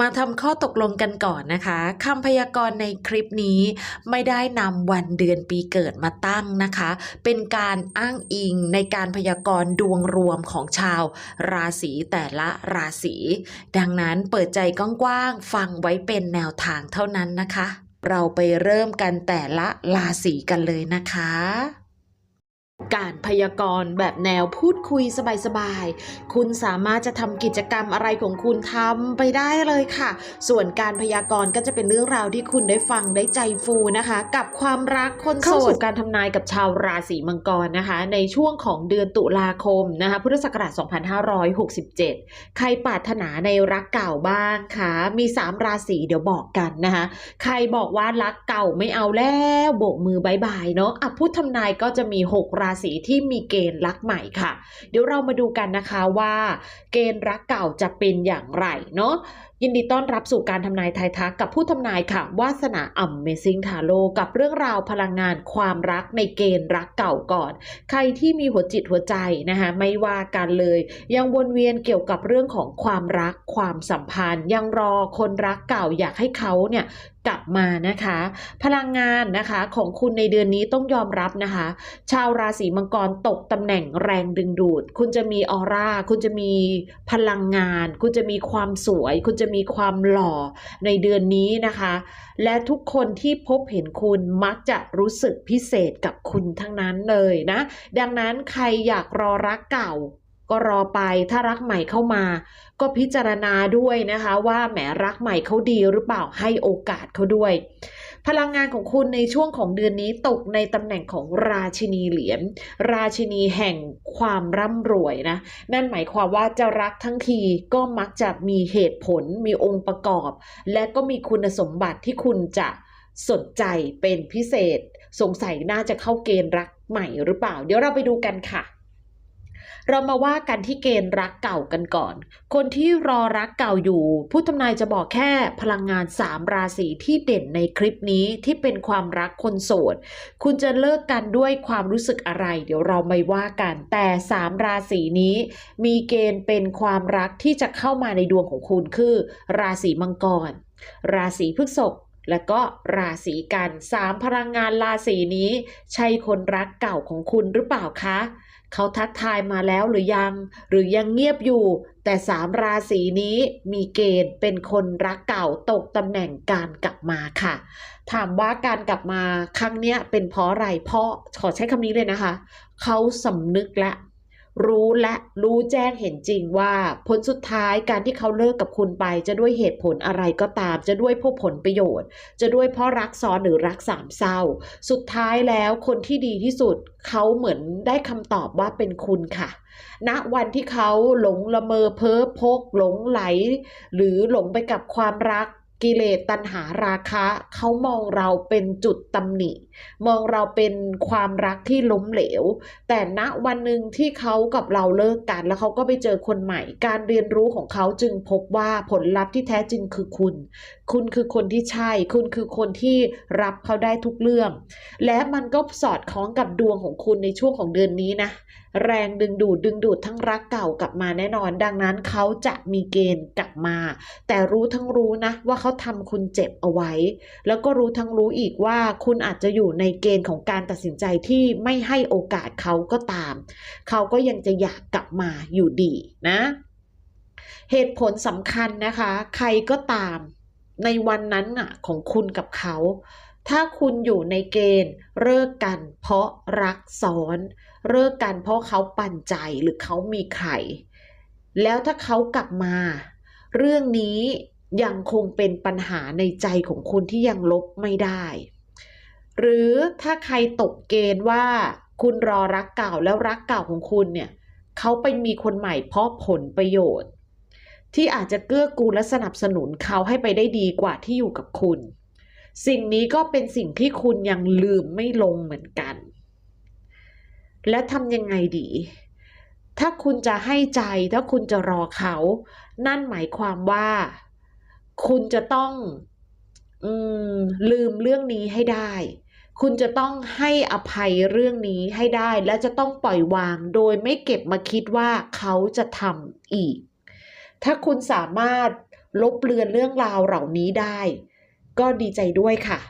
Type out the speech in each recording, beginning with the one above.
มาทำข้อตกลงกันก่อนนะคะคำพยากรณ์ในคลิปนี้ไม่ได้นำวันเดือนปีเกิดมาตั้งนะคะ เป็นการอ้างอิงในการพยากรณ์ดวงรวมของชาวราศีแต่ละราศี ดังนั้นเปิดใจกว้างๆฟังไว้เป็นแนวทางเท่านั้นนะคะ เราไปเริ่มกันแต่ละราศีกันเลยนะคะ การพยากรณ์แบบแนวพูดคุยสบายๆ คุณสามารถจะทำกิจกรรมอะไรของคุณทำไปได้เลยค่ะ ส่วนการพยากรณ์ก็จะเป็นเรื่องราวที่คุณได้ฟังได้ใจฟูนะคะ กับความรักคนโสเข้าดสู่การทำนายกับชาวราศีมังกรนะคะ ในช่วงของเดือนตุลาคมนะคะพุทธศักราช 2567 ใครปรารถนาในรักเก่าบ้างคะมี 3 ราศีเดี๋ยวบอกกันนะคะ ใครบอกว่ารักเก่าไม่เอาแล้วโบกมือบายบายเนาะอะพูดทำนายก็จะมี 6 ราราศีที่มีเกณฑ์รักใหม่ค่ะ เดี๋ยวเรามาดูกันนะคะว่า เกณฑ์รักเก่าจะเป็นอย่างไรเนาะยินดีต้อนรับสู่การทำนายทายทักกับผู้ทำนายค่ะ วาสนา Amazing Tarot กับเรื่องราวพลังงานความรักในเกณฑ์รักเก่าก่อน ใครที่มีหัวจิตหัวใจนะคะไม่ว่ากันเลย ยังวนเวียนเกี่ยวกับเรื่องของความรักความสัมพันธ์ ยังรอคนรักเก่าอยากให้เขาเนี่ยกลับมานะคะ พลังงานนะคะของคุณในเดือนนี้ต้องยอมรับนะคะ ชาวราศีมังกรตกตำแหน่งแรงดึงดูด คุณจะมีออร่า คุณจะมีพลังงาน คุณจะมีความสวย คุณจะะมีความหล่อในเดือนนี้นะคะ และทุกคนที่พบเห็นคุณมักจะรู้สึกพิเศษกับคุณทั้งนั้นเลยนะ ดังนั้นใครอยากรอรักเก่าก็รอไปถ้ารักใหม่เข้ามา ก็พิจารณาด้วยนะคะ ว่าแหมรักใหม่เขาดีหรือเปล่าให้โอกาสเขาด้วย พลังงานของคุณในช่วงของเดือนนี้ตกในตำแหน่งของราชินีเหรียญราชินีแห่งความร่ำรวยนะนั่นหมายความว่าจะรักทั้งทีก็มักจะมีเหตุผลมีองค์ประกอบ และก็มีคุณสมบัติที่คุณจะสนใจเป็นพิเศษ สงสัยน่าจะเข้าเกณฑ์รักใหม่หรือเปล่า เดี๋ยวเราไปดูกันค่ะ เรามาว่ากันที่เกณฑ์รักเก่ากันก่อน คนที่รอรักเก่าอยู่ ผู้ทำนายจะบอกแค่พลังงาน 3 ราศีที่เด่นในคลิปนี้ที่เป็นความรักคนโสด คุณจะเลิกกันด้วยความรู้สึกอะไร เดี๋ยวเราไม่ว่ากัน แต่ 3 ราศีนี้ มีเกณฑ์เป็นความรักที่จะเข้ามาในดวงของคุณคือ ราศีมังกร ราศีพฤษภและก็ราศีกันสามพลังงานราศีนี้ ใช่คนรักเก่าของคุณหรือเปล่าคะ เขาทักทายมาแล้วหรือยัง หรือยังเงียบอยู่ แต่สามราศีนี้มีเกณฑ์เป็นคนรักเก่าตกตำแหน่งการกลับมาค่ะ ถามว่าการกลับมาครั้งเนี้ยเป็นเพราะอะไรเพราะขอใช้คำนี้เลยนะคะ เขาสำนึกและ รู้และรู้แจ้งเห็นจริงว่า ผลสุดท้ายการที่เขาเลิกกับคุณไป จะด้วยเหตุผลอะไรก็ตาม จะด้วยเพราะผลประโยชน์ จะด้วยเพราะรักซ้อนหรือรักสามเศร้า สุดท้ายแล้วคนที่ดีที่สุดเขาเหมือนได้คำตอบว่าเป็นคุณค่ะณวันที่เขาหลงละเมอเพ้อพกหลงไหล หรือหลงไปกับความรัก กิเลสตัณหาราคะเขามองเราเป็นจุดตำหนิ มองเราเป็นความรักที่ล้มเหลว แต่ณวันหนึ่งที่เขากับเราเลิกกัน แล้วเขาก็ไปเจอคนใหม่ การเรียนรู้ของเขาจึงพบว่าผลลัพธ์ที่แท้จริงคือคุณ คุณคือคนที่ใช่ คุณคือคนที่รับเขาได้ทุกเรื่อง และมันก็สอดคล้องกับดวงของคุณในช่วงของเดือนนี้นะ แรงดึงดูดดึงดูดทั้งรักเก่ากลับมาแน่นอน ดังนั้นเขาจะมีเกณฑ์กลับมา แต่รู้ทั้งรู้นะว่าเขาทำคุณเจ็บเอาไว้ แล้วก็รู้ทั้งรู้อีกว่าคุณอาจจะอยู่ในเกณฑ์ของการตัดสินใจที่ไม่ให้โอกาสเขาก็ตาม เขาก็ยังจะอยากกลับมาอยู่ดีนะเหตุผลสำคัญนะคะ ใครก็ตามในวันนั้นน่ะของคุณกับเขา ถ้าคุณอยู่ในเกณฑ์เลิกกันเพราะรักซ้อน เลิกกันเพราะเขาปั่นใจหรือเขามีใครแล้วถ้าเขากลับมา เรื่องนี้ยังคงเป็นปัญหาในใจของคุณที่ยังลบไม่ได้ หรือถ้าใครตกเกณฑ์ว่าคุณรอรักเก่าแล้วรักเก่าของคุณเนี่ยเขาไปมีคนใหม่เพราะผลประโยชน์ ที่อาจจะเกื้อกูลและสนับสนุนเขาให้ไปได้ดีกว่าที่อยู่กับคุณ สิ่งนี้ก็เป็นสิ่งที่คุณยังลืมไม่ลงเหมือนกัน และทำยังไงดี ถ้าคุณจะให้ใจ ถ้าคุณจะรอเขา นั่นหมายความว่า คุณจะต้องอลืมเรื่องนี้ให้ได้ คุณจะต้องให้อภัยเรื่องนี้ให้ได้ และจะต้องปล่อยวางโดยไม่เก็บมาคิดว่าเขาจะทำอีก ถ้าคุณสามารถลบเลือนเรื่องราวเหล่านี้ได้ ก็ดีใจด้วยค่ะ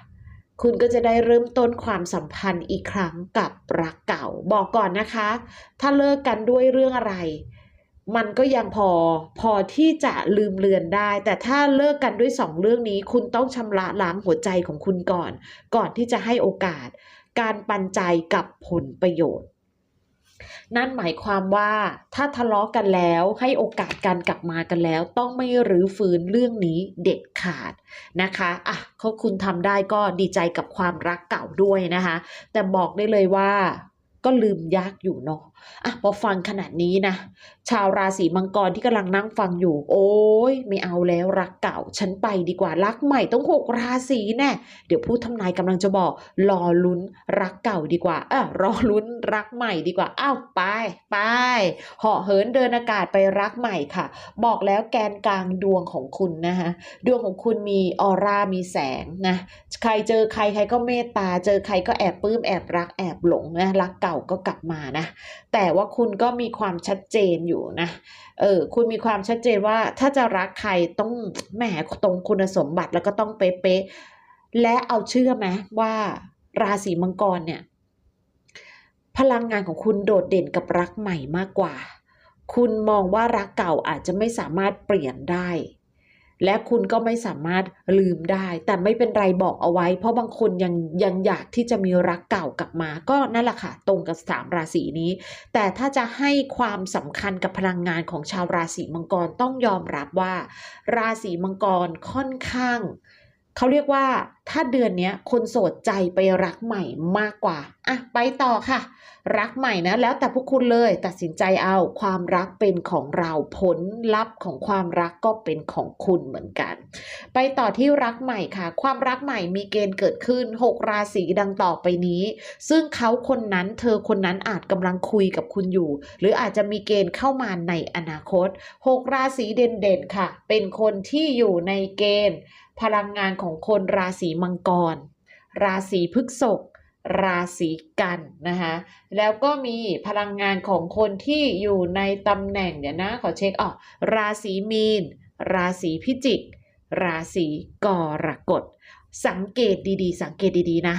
คุณก็จะได้เริ่มต้นความสัมพันธ์อีกครั้งกับรักเก่า บอกก่อนนะคะ ถ้าเลิกกันด้วยเรื่องอะไร มันก็ยังพอพอที่จะลืมเลือนได้ แต่ถ้าเลิกกันด้วยสองเรื่องนี้ คุณต้องชำระล้างหัวใจของคุณก่อน ก่อนที่จะให้โอกาส การปันใจกับผลประโยชน์ นั่นหมายความว่าถ้าทะเลาะกันแล้วให้โอกาสการกลับมากันแล้ว ต้องไม่รื้อฟื้นเรื่องนี้เด็ดขาดนะคะอะเขาคุณทำได้ก็ดีใจกับความรักเก่าด้วยนะคะ แต่บอกได้เลยว่าก็ลืมยากอยู่เนาะอะพอฟังขนาดนี้นะ ชาวราศีมังกรที่กำลังนั่งฟังอยู่ โอ้ยไม่เอาแล้วรักเก่า ฉันไปดีกว่ารักใหม่ต้องหกราศีแน่เดี๋ยวผู้ทำนายกำลังจะบอก รอลุ้นรักเก่าดีกว่าเอะรอลุ้นรักใหม่ดีกว่าอ้าวไปไปเหาะเหินเดินอากาศไปรักใหม่ค่ะ บอกแล้วแกนกลางดวงของคุณนะคะดวงของคุณมีออร่ามีแสงนะใครเจอใครใครก็เมตตา เจอใครก็แอบปลื้มแอบรักแอบหลงนะรักเก่าก็กลับมานะแต่ว่าคุณก็มีความชัดเจนอยู่นะ เออ คุณมีความชัดเจนว่าถ้าจะรักใครต้องแหมตรงคุณสมบัติแล้วก็ต้องเป๊ะๆ และเอาเชื่อไหมว่าราศีมังกรเนี่ย พลังงานของคุณโดดเด่นกับรักใหม่มากกว่า คุณมองว่ารักเก่าอาจจะไม่สามารถเปลี่ยนได้ และคุณก็ไม่สามารถลืมได้ แต่ไม่เป็นไรบอกเอาไว้ เพราะบางคนยังยังอยากที่จะมีรักเก่ากลับมา ก็นั่นแหละค่ะ ตรงกับสามราศีนี้ แต่ถ้าจะให้ความสำคัญกับพลังงานของชาวราศีมังกรต้องยอมรับว่า ราศีมังกรค่อนข้าง เขาเรียกว่าถ้าเดือนนี้คนโสดใจไปรักใหม่มากกว่าอะไปต่อค่ะ รักใหม่นะ แล้วแต่พวกคุณเลยตัดสินใจเอาความรักเป็นของเราผลลัพธ์ของความรักก็เป็นของคุณเหมือนกัน ไปต่อที่รักใหม่ค่ะ ความรักใหม่มีเกณฑ์เกิดขึ้น 6 ราศีดังต่อไปนี้ ซึ่งเขาคนนั้นเธอคนนั้นอาจกำลังคุยกับคุณอยู่ หรืออาจจะมีเกณฑ์เข้ามาในอนาคต 6 ราศีเด่นๆค่ะ เป็นคนที่อยู่ในเกณฑ์ พลังงานของคนราศีมังกร ราศีพฤกษภราศีกันนะคะแล้วก็มีพลังงานของคนที่อยู่ในตำแหน่งเดี๋ยวนะขอเช็คออกราศีมีน ราศีพิจิก ราศีกรกฎ สังเกตดีๆ สังเกตดีๆนะ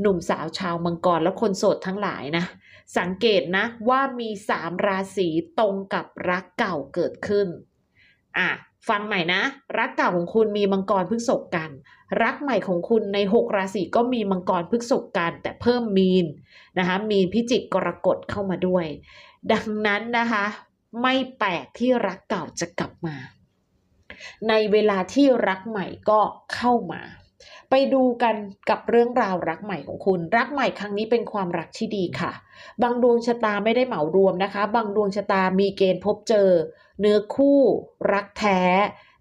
หนุ่มสาวชาวมังกรและคนโสดทั้งหลายนะ สังเกตนะว่ามีสามราศีตรงกับรักเก่าเกิดขึ้นอะ ฟังใหม่นะ รักเก่าของคุณมีมังกรพฤษภกัน รักใหม่ของคุณใน 6 ราศีก็มีมังกรพฤษภกัน แต่เพิ่มมีนนะคะมีนพิจิกกรกฎเข้ามาด้วย ดังนั้นนะคะ ไม่แปลกที่รักเก่าจะกลับมา ในเวลาที่รักใหม่ก็เข้ามา ไปดูกันกับเรื่องราวรักใหม่ของคุณ รักใหม่ครั้งนี้เป็นความรักที่ดีค่ะ บางดวงชะตาไม่ได้เหมารวมนะคะ บางดวงชะตามีเกณฑ์พบเจอ เนื้อคู่ รักแท้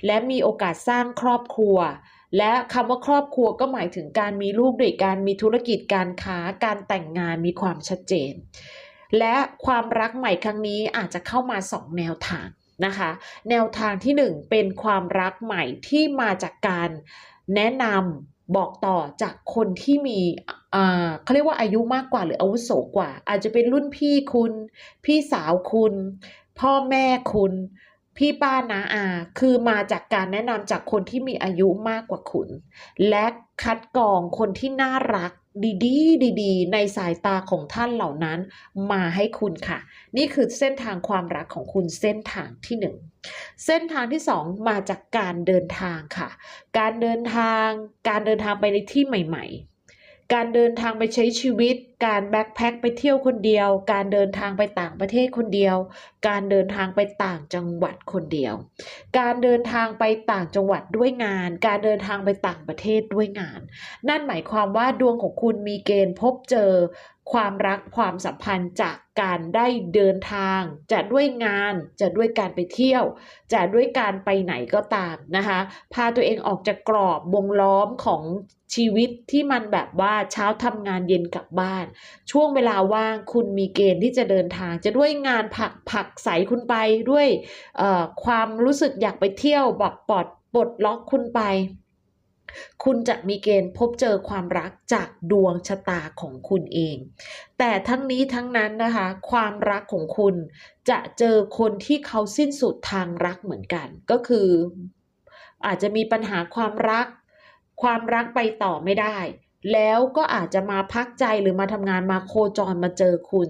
และมีโอกาสสร้างครอบครัว และคำว่าครอบครัวก็หมายถึงการมีลูกด้วยการมีธุรกิจการค้าการแต่งงานมีความชัดเจน และความรักใหม่ครั้งนี้อาจจะเข้ามาสองแนวทางนะคะ แนวทางที่หนึ่งเป็นความรักใหม่ที่มาจากการแนะนำบอกต่อจากคนที่มีอ่าเขาเรียกว่าอายุมากกว่าหรืออาวุโสกว่า อาจจะเป็นรุ่นพี่คุณ พี่สาวคุณ พ่อแม่คุณ พี่ป้านาอา คือมาจากการแนะนำจากคนที่มีอายุมากกว่าคุณ และคัดกรองคนที่น่ารัก ดีๆ ดีๆ ในสายตาของท่านเหล่านั้นมาให้คุณค่ะ นี่คือเส้นทางความรักของคุณเส้นทางที่หนึ่งเส้นทางที่สองมาจากการเดินทางค่ะ การเดินทาง การเดินทางไปในที่ใหม่ ๆ การเดินทางไปใช้ชีวิต การแบ็คแพ็คไปเที่ยวคนเดียว การเดินทางไปต่างประเทศคนเดียว การเดินทางไปต่างจังหวัดคนเดียว การเดินทางไปต่างจังหวัดด้วยงาน การเดินทางไปต่างประเทศด้วยงาน นั่นหมายความว่าดวงของคุณมีเกณฑ์พบเจอ ความรักความสัมพันธ์จากการได้เดินทาง จะด้วยงาน จะด้วยการไปเที่ยว จะด้วยการไปไหนก็ตามนะคะ พาตัวเองออกจากกรอบวงล้อมของชีวิตที่มันแบบว่าเช้าทำงานเย็นกลับบ้าน ช่วงเวลาว่างคุณมีเกณฑ์ที่จะเดินทาง จะด้วยงานผักผักใสคุณไปด้วยความรู้สึกอยากไปเที่ยวแบบปลดปลดล็อกคุณไป คุณจะมีเกณฑ์พบเจอความรักจากดวงชะตาของคุณเอง แต่ทั้งนี้ทั้งนั้นนะคะ ความรักของคุณจะเจอคนที่เขาสิ้นสุดทางรักเหมือนกัน ก็คือ อาจจะมีปัญหาความรัก ความรักไปต่อไม่ได้แล้วก็อาจจะมาพักใจหรือมาทำงานมาโคจรมาเจอคุณ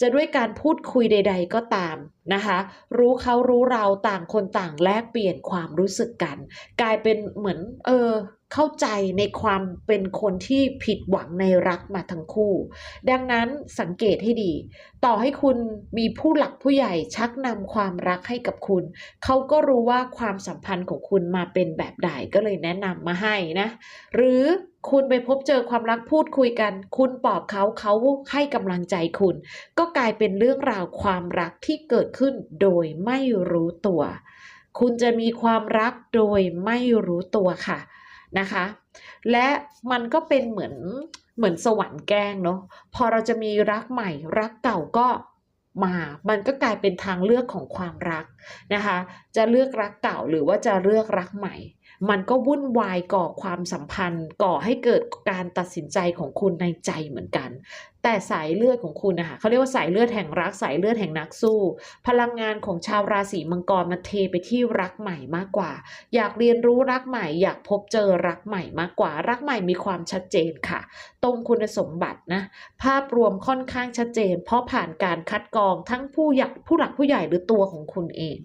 จะด้วยการพูดคุยใด ๆ ก็ตามนะคะ รู้เขารู้เราต่างคนต่างแลกเปลี่ยนความรู้สึกกัน กลายเป็นเหมือน เออ เข้าใจในความเป็นคนที่ผิดหวังในรักมาทั้งคู่ ดังนั้นสังเกตให้ดี ต่อให้คุณมีผู้หลักผู้ใหญ่ชักนำความรักให้กับคุณ เขาก็รู้ว่าความสัมพันธ์ของคุณมาเป็นแบบใดก็เลยแนะนำมาให้นะ หรือคุณไปพบเจอความรักพูดคุยกัน คุณปลอบเขาเขาให้กำลังใจคุณ ก็กลายเป็นเรื่องราวความรักที่เกิดขึ้นโดยไม่รู้ตัว คุณจะมีความรักโดยไม่รู้ตัวค่ะ นะคะ และมันก็เป็นเหมือนเหมือนสวรรค์แกล้งเนาะพอเราจะมีรักใหม่ รักเก่าก็มา มันก็กลายเป็นทางเลือกของความรักนะคะ จะเลือกรักเก่าหรือว่าจะเลือกรักใหม่ มันก็วุ่นวายก่อความสัมพันธ์ ก่อให้เกิดการตัดสินใจของคุณในใจเหมือนกัน แต่สายเลือดของคุณนะคะเขาเรียกว่าสายเลือดแห่งรักสายเลือดแห่งนักสู้ พลังงานของชาวราศีมังกรมาเทไปที่รักใหม่มากกว่า อยากเรียนรู้รักใหม่ อยากพบเจอรักใหม่มากกว่า รักใหม่มีความชัดเจนค่ะ ตรงคุณสมบัตินะภาพรวมค่อนข้างชัดเจน เพราะผ่านการคัดกรองทั้งผู้ใหญ่ผู้หลักผู้ใหญ่หรือตัวของคุณเอง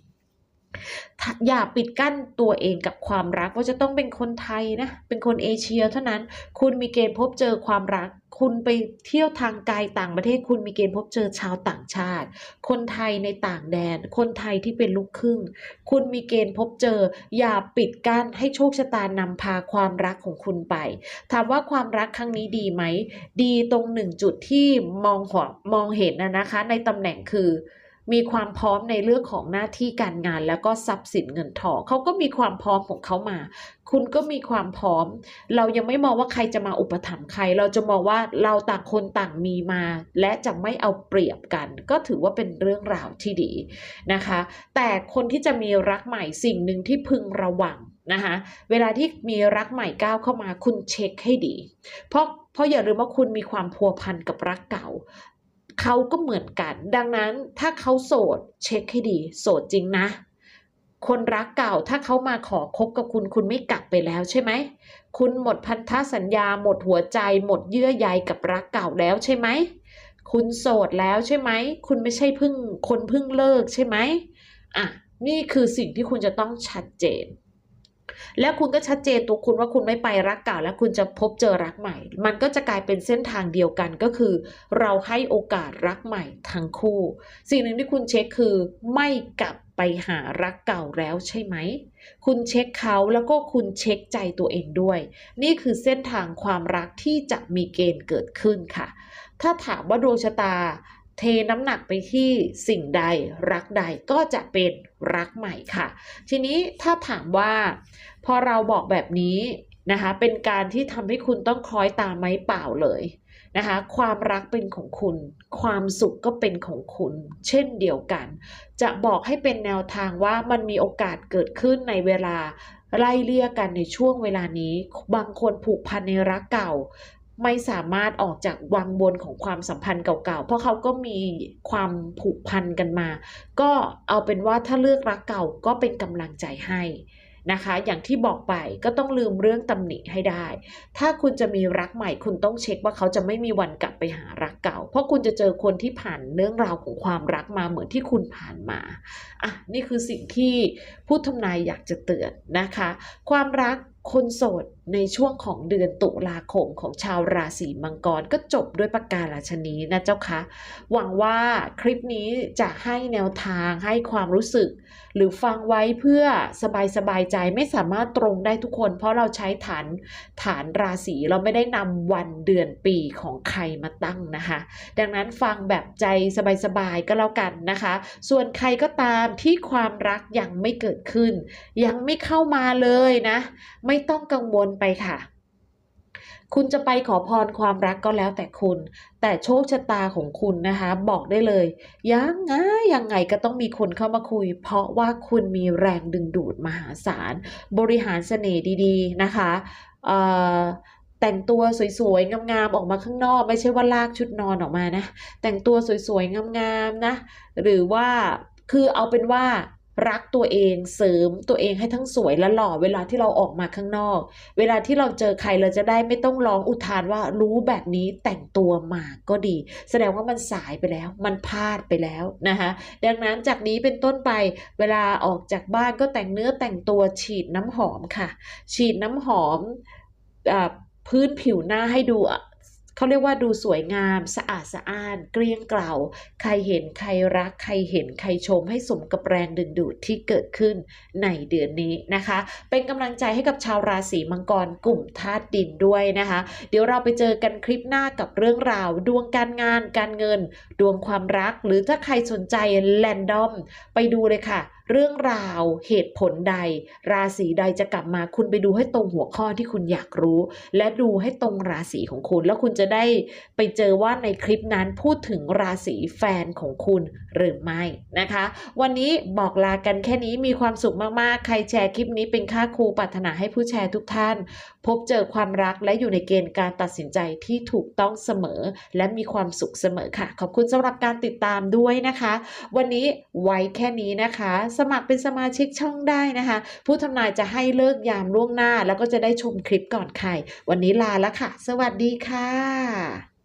อย่าปิดกั้นตัวเองกับความรักว่าจะต้องเป็นคนไทยนะ เป็นคนเอเชียเท่านั้น คุณมีเกณฑ์พบเจอความรัก คุณไปเที่ยวทางไกลต่างประเทศ คุณมีเกณฑ์พบเจอชาวต่างชาติ คนไทยในต่างแดน คนไทยที่เป็นลูกครึ่ง คุณมีเกณฑ์พบเจอ อย่าปิดกั้นให้โชคชะตานำพาความรักของคุณไป ถามว่าความรักครั้งนี้ดีไหม ดีตรงหนึ่งจุดที่มองหัวมองเห็นนะนะคะ ในตำแหน่งคือ มีความพร้อมในเรื่องของหน้าที่การงาน แล้วก็ทรัพย์สินเงินทองเขาก็มีความพร้อมของเขามา คุณก็มีความพร้อม เรายังไม่มองว่าใครจะมาอุปถัมภ์ใคร เราจะมองว่าเราต่างคนต่างมีมา และจะไม่เอาเปรียบกัน ก็ถือว่าเป็นเรื่องราวที่ดีนะคะ แต่คนที่จะมีรักใหม่สิ่งหนึ่งที่พึงระวังนะคะเวลาที่มีรักใหม่ก้าวเข้ามาคุณเช็คให้ดี เพราะเพราะอย่าลืมว่าคุณมีความพัวพันกับรักเก่า เขาก็เหมือนกัน ดังนั้นถ้าเขาโสดเช็คให้ดี โสดจริงนะ คนรักเก่าถ้าเขามาขอคบกับคุณคุณไม่กลับไปแล้วใช่ไหม คุณหมดพันธสัญญาหมดหัวใจ หมดเยื่อใยกับรักเก่าแล้วใช่ไหม คุณโสดแล้วใช่ไหม คุณไม่ใช่เพิ่งคนเพิ่งเลิกใช่ไหมอะนี่คือสิ่งที่คุณจะต้องชัดเจน แล้วคุณก็ชัดเจนตัวคุณว่าคุณไม่ไปรักเก่า แล้วคุณจะพบเจอรักใหม่ มันก็จะกลายเป็นเส้นทางเดียวกันก็คือ เราให้โอกาสรักใหม่ทั้งคู่ สิ่งหนึ่งที่คุณเช็คคือไม่กลับไปหารักเก่าแล้วใช่ไหม คุณเช็คเขาแล้วก็คุณเช็คใจตัวเองด้วย นี่คือเส้นทางความรักที่จะมีเกณฑ์เกิดขึ้นค่ะ ถ้าถามว่าดวงชะตา เทน้ำหนักไปที่สิ่งใดรักใดก็จะเป็นรักใหม่ค่ะ ทีนี้ถ้าถามว่า พอเราบอกแบบนี้นะคะเป็นการที่ทำให้คุณต้องคล้อยตามไม้เปล่าเลยนะคะความรักเป็นของคุณ ความสุขก็เป็นของคุณ เช่นเดียวกัน จะบอกให้เป็นแนวทางว่ามันมีโอกาสเกิดขึ้นในเวลาไล่เลี่ยกันในช่วงเวลานี้ บางคนผูกพันในรักเก่า ไม่สามารถออกจากวังวนของความสัมพันธ์เก่าๆ เพราะเขาก็มีความผูกพันกันมา ก็เอาเป็นว่าถ้าเลือกรักเก่าก็เป็นกำลังใจให้นะคะ อย่างที่บอกไปก็ต้องลืมเรื่องตำหนิให้ได้ ถ้าคุณจะมีรักใหม่คุณต้องเช็คว่าเขาจะไม่มีวันกลับไปหารักเก่า เพราะคุณจะเจอคนที่ผ่านเรื่องราวของความรักมาเหมือนที่คุณผ่านมา อะ นี่คือสิ่งที่ผู้ทำนายอยากจะเตือนนะคะ ความรักคนโสด ในช่วงของเดือนตุลาคมของชาวราศีมังกรก็จบด้วยประการราชนีนะเจ้าคะหวังว่าคลิปนี้จะให้แนวทางให้ความรู้สึก หรือฟังไว้เพื่อสบายสบายใจไม่สามารถตรงได้ทุกคน เพราะเราใช้ฐานฐานราศีเราไม่ได้นำวันเดือนปีของใครมาตั้งนะคะ ดังนั้นฟังแบบใจสบายๆก็แล้วกันนะคะ ส่วนใครก็ตามที่ความรักยังไม่เกิดขึ้น ยังไม่เข้ามาเลยนะ ไม่ต้องกังวลไปค่ะ คุณจะไปขอพรความรักก็แล้วแต่คุณ แต่โชคชะตาของคุณนะคะ บอกได้เลย ยังไงยังไงก็ต้องมีคนเข้ามาคุย เพราะว่าคุณมีแรงดึงดูดมหาศาล บริหารเสน่ห์ดีๆนะคะแต่งตัวสวยๆ งามๆ ออกมาข้างนอก ไม่ใช่ว่าลากชุดนอนออกมานะ แต่งตัวสวยๆ งามๆ นะ หรือว่าคือเอาเป็นว่า รักตัวเองเสริมตัวเองให้ทั้งสวยและหล่อเวลาที่เราออกมาข้างนอก เวลาที่เราเจอใครเราจะได้ไม่ต้องร้องอุทานว่ารู้แบบนี้แต่งตัวมาก็ดี แสดงว่ามันสายไปแล้ว มันพลาดไปแล้วนะคะดังนั้นจากนี้เป็นต้นไปเวลาออกจากบ้านก็แต่งเนื้อแต่งตัวฉีดน้ำหอมค่ะ ฉีดน้ำหอมอพื้นผิวหน้าให้ดู เขาเรียกว่าดูสวยงาม สะอาดสะอ้าน เกลี้ยงเกล่า ใครเห็นใครรัก ใครเห็นใครชมให้สมกับแรงดึงดูดที่เกิดขึ้นในเดือนนี้นะคะ เป็นกำลังใจให้กับชาวราศีมังกรกลุ่มธาตุดินด้วยนะคะ เดี๋ยวเราไปเจอกันคลิปหน้ากับเรื่องราว ดวงการงาน การเงิน ดวงความรัก หรือถ้าใครสนใจแรนดอม ไปดูเลยค่ะ เรื่องราวเหตุผลใด ราศีใดจะกลับมาคุณไปดูให้ตรงหัวข้อที่คุณอยากรู้ และดูให้ตรงราศีของคุณ แล้วคุณจะได้ไปเจอว่าในคลิปนั้นพูดถึงราศีแฟนของคุณหรือไม่นะคะ วันนี้บอกลากันแค่นี้มีความสุขมาก ๆ ใครแชร์คลิปนี้เป็นค่าครูปรารถนาให้ผู้แชร์ทุกท่าน พบเจอความรักและอยู่ในเกณฑ์การตัดสินใจที่ถูกต้องเสมอ และมีความสุขเสมอค่ะ ขอบคุณสำหรับการติดตามด้วยนะคะ วันนี้ไว้แค่นี้นะคะสมัครเป็นสมาชิกช่องได้นะคะ ผู้ทำนายจะให้เลิกยามล่วงหน้า แล้วก็จะได้ชมคลิปก่อนใคร วันนี้ลาแล้วค่ะ สวัสดีค่ะ